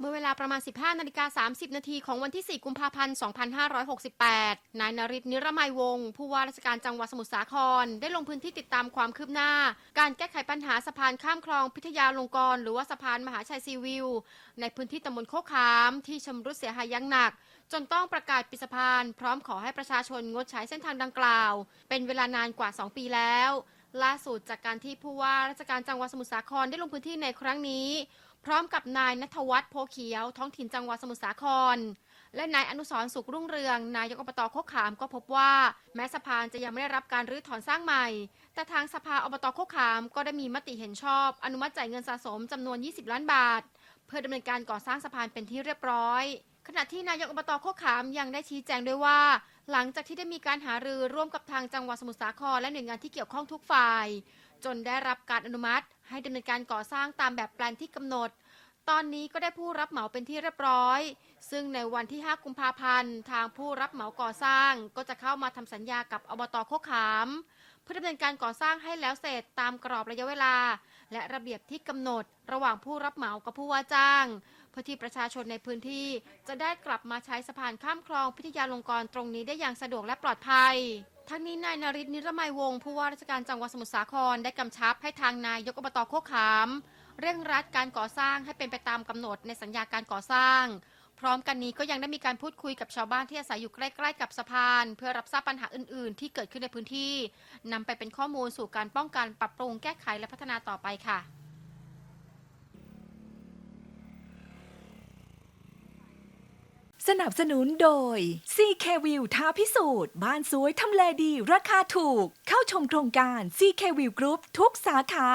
เมื่อเวลาประมาณ 15นาฬิกา30 นาทีของวันที่ 4 กุมภาพันธ์ 2568 นายนริศนิรมัยวงศ์ผู้ว่าราชการจังหวัดสมุทรสาคร ได้ลงพื้นที่ติดตามความคืบหน้า การแก้ไขปัญหาสะพานข้ามคลองพิทยาลงกรณ์หรือว่าสะพานมหาชัยซีวิว ในพื้นที่ตำบลโคขาม ที่ชำรุดเสียหายอยังหนัก จนต้องประกาศปิดสะพาน พร้อมขอให้ประชาชนงดใช้เส้นทางดังกล่าว เป็นเวลานานกว่า 2 ปีแล้วล่าสุดจากการที่ผู้ว่าราชการจังหวัดสมุทรสาครได้ลงพื้นที่ในครั้งนี้ พร้อมกับนายนัทวัฒน์โพเขียว ท้องถิ่นจังหวัดสมุทรสาคร และนายอนุสรสุขรุ่งเรือง นายกอบตโคกขามก็พบว่า แม้สะพานจะยังไม่ได้รับการรื้อถอนสร้างใหม่ แต่ทางสภาอบตโคกขามก็ได้มีมติเห็นชอบ อนุมัติจ่ายเงินสะสมจำนวน 20 ล้านบาท เพื่อดำเนินการก่อสร้างสะพานเป็นที่เรียบร้อยขณะที่นายกอบตโคกขามยังได้ชี้แจงด้วยว่า หลังจากที่ได้มีการหารือร่วมกับทางจังหวัดสมุทรสาครและหน่วยงานที่เกี่ยวข้องทุกฝ่าย จนได้รับการอนุมัติ ให้ดำเนินการก่อสร้างตามแบบแปลนที่กำหนด ตอนนี้ก็ได้ผู้รับเหมาเป็นที่เรียบร้อย ซึ่งในวันที่ 5 กุมภาพันธ์ ทางผู้รับเหมาก่อสร้าง ก็จะเข้ามาทำสัญญากับอบตโคกขาม เพื่อดำเนินการก่อสร้างให้แล้วเสร็จตามกรอบระยะเวลา และระเบียบที่กำหนด ระหว่างผู้รับเหมากับผู้ว่าจ้าง เพื่อที่ประชาชนในพื้นที่ จะได้กลับมาใช้สะพานข้ามคลองพิทยาลงกรณ์ตรงนี้ได้อย่างสะดวกและปลอดภัยทั้งนี้นายนริศนิรมัยวงศ์ผู้ว่าราชการจังหวัดสมุทรสาครได้กำชับให้ทางนายกอบตโคกขาม เร่งรัดการก่อสร้างให้เป็นไปตามกำหนดในสัญญาการก่อสร้าง พร้อมกันนี้ก็ยังได้มีการพูดคุยกับชาวบ้านที่อาศัยอยู่ใกล้ๆกับสะพาน เพื่อรับทราบปัญหาอื่นๆ ที่เกิดขึ้นในพื้นที่นำไปเป็นข้อมูลสู่การป้องกันปรับปรุงแก้ไขและพัฒนาต่อไปค่ะสนับสนุนโดย CK View ท้าพิสูจน์ บ้านสวยทำเลดี ราคาถูก เข้าชมโครงการ CK View Group ทุกสาขา